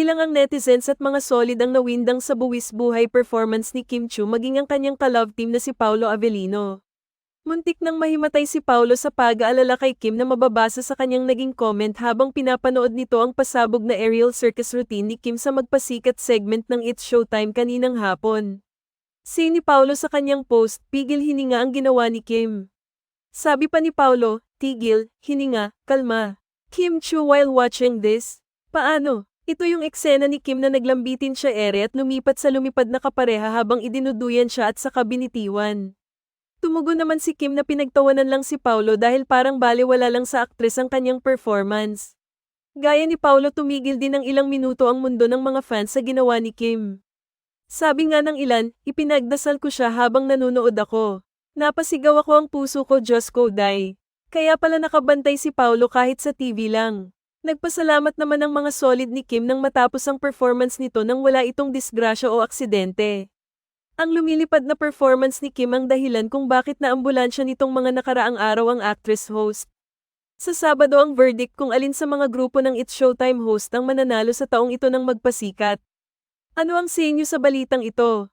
lang ang netizens at mga solid ang nawindang sa buwis buhay performance ni Kim Chu maging ang kanyang ka-love team na si Paulo Avellino. Muntik nang mahimatay si Paulo sa pag-aalala kay Kim na mababasa sa kanyang naging comment habang pinapanood nito ang pasabog na aerial circus routine ni Kim sa magpasikat segment ng It's Showtime kaninang hapon. Si ni Paulo sa kanyang post, pigil hininga ang ginawa ni Kim. Sabi pa ni Paulo, tigil, hininga, kalma. Kim Chu while watching this? Paano? Ito yung eksena ni Kim na naglambitin siya ere at lumipat sa lumipad na kapareha habang idinuduyan siya at saka binitiwan. Tumugon naman si Kim na pinagtawanan lang si Paulo dahil parang baliwala lang sa aktres ang kanyang performance. Gaya ni Paulo tumigil din ng ilang minuto ang mundo ng mga fans sa ginawa ni Kim. Sabi nga ng ilan, ipinagdasal ko siya habang nanonood ako. Napasigaw ako ang puso ko Diyos ko day. Kaya pala nakabantay si Paulo kahit sa TV lang. Nagpasalamat naman ang mga solid ni Kim nang matapos ang performance nito nang wala itong disgrasya o aksidente. Ang lumilipad na performance ni Kim ang dahilan kung bakit naambulansya nitong mga nakaraang araw ang actress host. Sa Sabado ang verdict kung alin sa mga grupo ng It's Showtime host ang mananalo sa taong ito ng magpasikat. Ano ang sa sa balitang ito?